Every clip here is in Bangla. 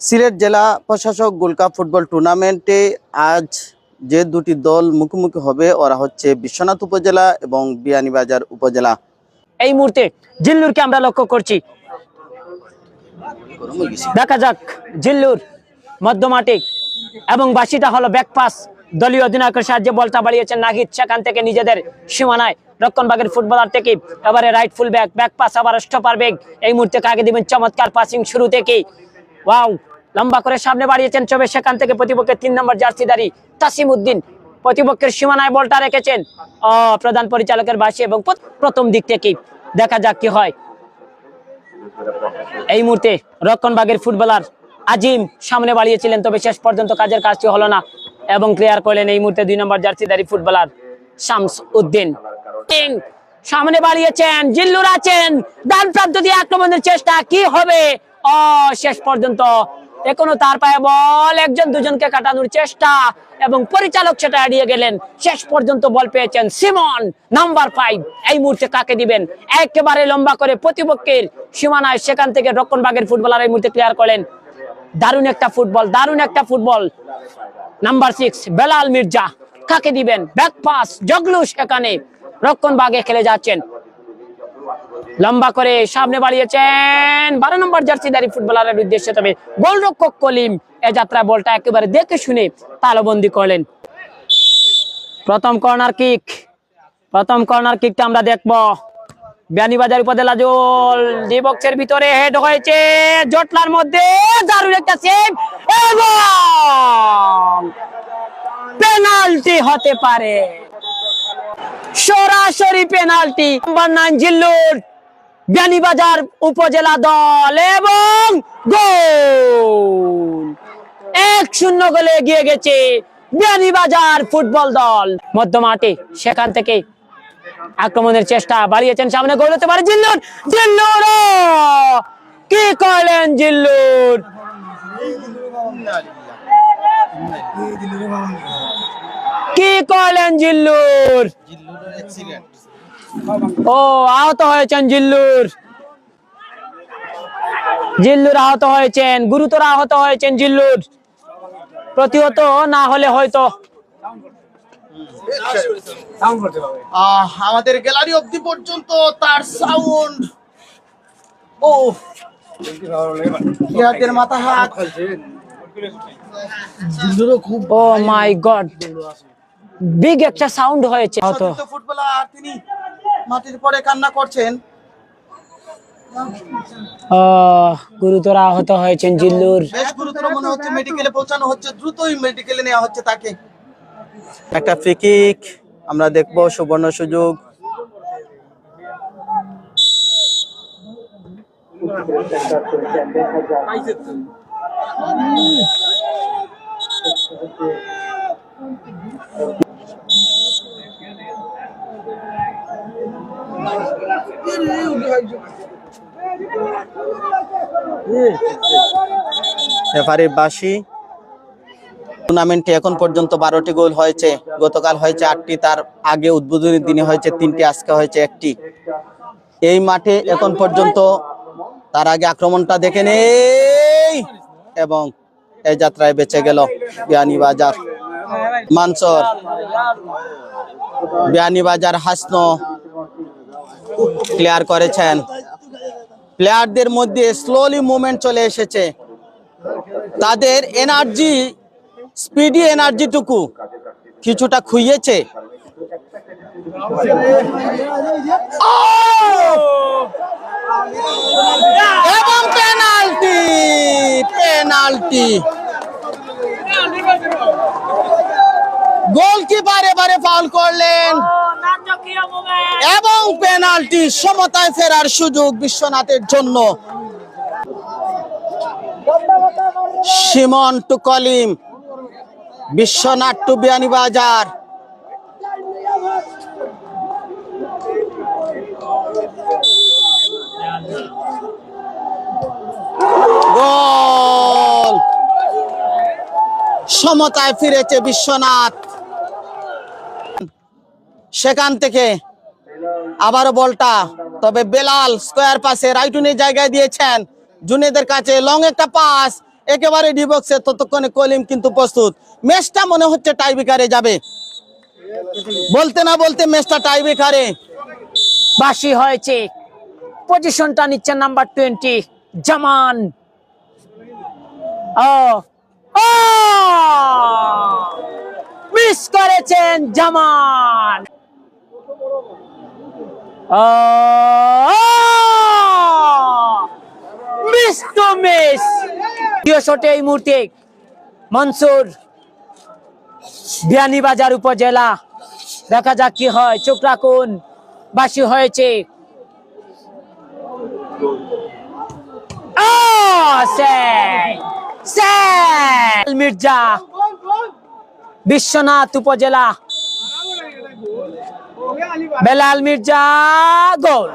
সিলেট জেলা প্রশাসক গোল্ড কাপ ফুটবল টুর্নামেন্টে আজ যে দুটি দল মুখোমুখি হবে, ওরা হচ্ছে বিশ্বনাথ উপজেলা এবং বিয়ানীবাজার উপজেলা। এই মুহূর্তে জিল্লুরকে আমরা লক্ষ্য করছি। দেখা যাক, জিল্লুর মধ্যমাঠে এবং বাসিটা হলো ব্যাকপাস দলীয় অধিনায়কের সাহায্যে বলটা বাড়িয়েছেন নাহিদ সেখান থেকে নিজেদের সীমানায় রক্ষণবাগের ফুটবলার থেকে এবারে right full back back pass আবার স্টপার ব্যাগ এই মুহূর্তে কাকে দিবেন? চমৎকার পাসিং শুরু থেকে ওয়াও লম্বা করে সামনে বাড়িয়েছেন চবে সেখান থেকে প্রতিপক্ষের তিন নম্বর জার্সিদারি তাসিম উদ্দিন প্রতিপক্ষের সীমানায় বলটা রেখেছেন। প্রধান পরিচালকের বাসী এবং প্রথম দিক থেকে দেখা যাক কি হয়। এই মুহূর্তে রক্ষণবাগের ফুটবলার আজিম সামনে বাড়িয়েছিলেন, তবে শেষ পর্যন্ত কাজের কাজটি হলো না এবং ক্লিয়ার করলেন এই মুহূর্তে দুই নম্বর জার্সিদারি ফুটবলার শামস উদ্দিন। সামনে বাড়িয়েছেন, জিল্লুর আছেন ডান প্রান্ত দিয়ে আক্রমণের চেষ্টা কি হবে? ও শেষ পর্যন্ত এখনও তার পায়ে বল, একজন দুজনকে কাটানোর চেষ্টা এবং পরিচালক সেটা এড়িয়ে গেলেন। শেষ পর্যন্ত বল পেয়েছেন সিমন নাম্বার ফাইভ এই মুহূর্তে কাকে দিবেন? একেবারে লম্বা করে প্রতিপক্ষের সীমানায় সেখান থেকে রক্ষণবাগের ফুটবলার এই মুহূর্তে ক্লিয়ার করেন দারুণ একটা ফুটবল, দারুণ একটা football. Number six Belal Mirza, কাকে দিবেন? ব্যাক পাস সেখানে রক্ষণবাগে খেলে যাচ্ছেন। লম্বা করে সামনে বাড়িয়েছেন। বারো নম্বর জার্সিদারি ফুটবলারের উদ্দেশ্যে তবে গোলরক্ষক কলিম এ যাত্রা বলটা একেবারে দেখে শুনে তালবন্দি করলেন। প্রথম কর্নার কিক, প্রথম কর্নার কিকটা আমরা দেখব। বিয়ানীবাজার উপজেলা জোল ডি বক্সের ভিতরে হেড হয়েছে জটলার মধ্যে, দারুণ একটা সেভ এবং পেনাল্টি হতে পারে। সরাসরি penalty number nine Zillur. Beanibazar upazila দল এবং গোল। এক শূন্য গোলে এগিয়ে গেছে বিয়ানীবাজার ফুটবল দল। মধ্যমাঠে সেখান থেকে আক্রমণের চেষ্টা বাড়িয়েছেন সামনে গোল হতে পারে জিল্লুর। জিল্লুর! কি করলেন জিল্লুর? কি করলেন জিল্লুর? ও আহত হয়েছেন জিল্লুর। জিল্লুর আহত হয়েছেন গুরুতর আহত হয়েছেন জিল্লুর। প্রতিহত না হলে হয়তো। আমাদের গ্যালারি অবধি পর্যন্ত তার সাউন্ড ও ইয়াদের মাথা হাত। খুব ও মাই গড। বিগ একটা সাউন্ড হয়েছে। ফুটবলার তিনি মাটির পরে কান্না করছেন? গুরুতর আহত হয়েছেন জিল্লুর। বেশ গুরুতর মনে হচ্ছে মেডিকেলে পৌঁছানো হচ্ছে দ্রুতই মেডিকেলে নেওয়া হচ্ছে তাকে। একটা ফ্রি কিক আমরা দেখব সুবর্ণ সুযোগ। রেফারি বাসি টুর্নামেন্টে এখন পর্যন্ত বারোটি গোল হয়েছে। গতকাল হয়েছে আটটি, তার আগে উদ্বোধনী দিনে হয়েছে তিনটি, আজকে হয়েছে একটি। এই মাঠে এখন পর্যন্ত তার আগে আক্রমণটা দেখে নেই এবং এই যাত্রায় বেঁচে গেল বিয়ানীবাজার। মানসর, বিয়ানীবাজার হাসন ক্লিয়ার করেছেন। প্লেয়ারদের মধ্যে স্লোলি মুভমেন্ট চলে এসেছে। তাদের এনার্জি স্পিডি এনার্জিটুকু কিছুটা খুইয়েছে। এবং পেনাল্টি পেনাল্টি। গোলকিপার এবারে ফাউল করলেন। এবং পেনাল্টি সমতায় ফেরার সুযোগ বিশ্বনাথের জন্য। Simon to Kalim, Biswanath to Beanibazar goal! সমতায় ফিরেছে বিশ্বনাথ। সেখান থেকে আবারও বলটা, তবে বেলাল স্কোয়ার পাশে রাইটুনের জায়গায় দিয়েছেন। জুনেদের কাছে লং একটা পাস একেবারে ডিবক্সে ততক্ষণে কলিম কিন্তু প্রস্তুত। ম্যাচটা মনে হচ্ছে টাইবিকারে যাবে। বলতে না বলতে ম্যাচটা টাইবিকারে বাসি হয়েছে। পজিশনটা নিচ্ছে নাম্বার টোয়েন্টি জামান। ও মিস করেছেন জামান। মিস মনসুর বিয়ানীবাজার উপজেলা। দেখা যাক কি হয়। চোখ রাখুন। বাসি হয়েছে। মির্জা বিশ্বনাথ উপজেলা। বেলাল মির্জা, গোল।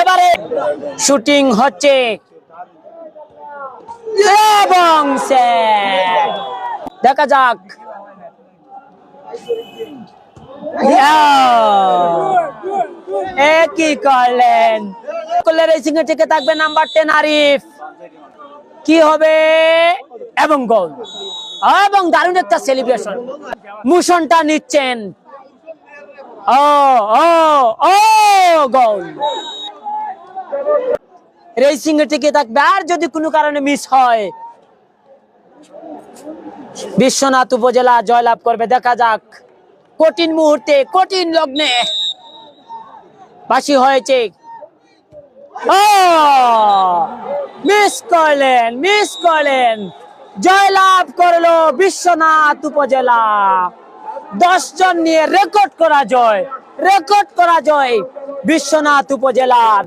এবারে শুটিং হচ্ছে এবং দেখা যাক। এ কি করলেন? করলে রেসিং এর থেকে থাকবে নাম্বার টেন আরিফ। কি হবে? এবং গোল এবং দারুণ একটা সেলিব্রেশন মুশনটা নিচ্ছেন। ও ও ও গোল রেসিং এর থেকে থাকবে। আর যদি কোনো কারণে মিস হয়, বিশ্বনাথ উপজেলা জয়লাভ করবে। দেখা যাক। কঠিন মুহূর্তে, কঠিন লগ্নে বাসি হয়েছে। মিস করলেন মিস করলেন। জয়লাভ করল বিশ্বনাথ উপজেলা। দশ জন নিয়ে রেকর্ড করা জয়। রেকর্ড করা জয় বিশ্বনাথ উপজেলার।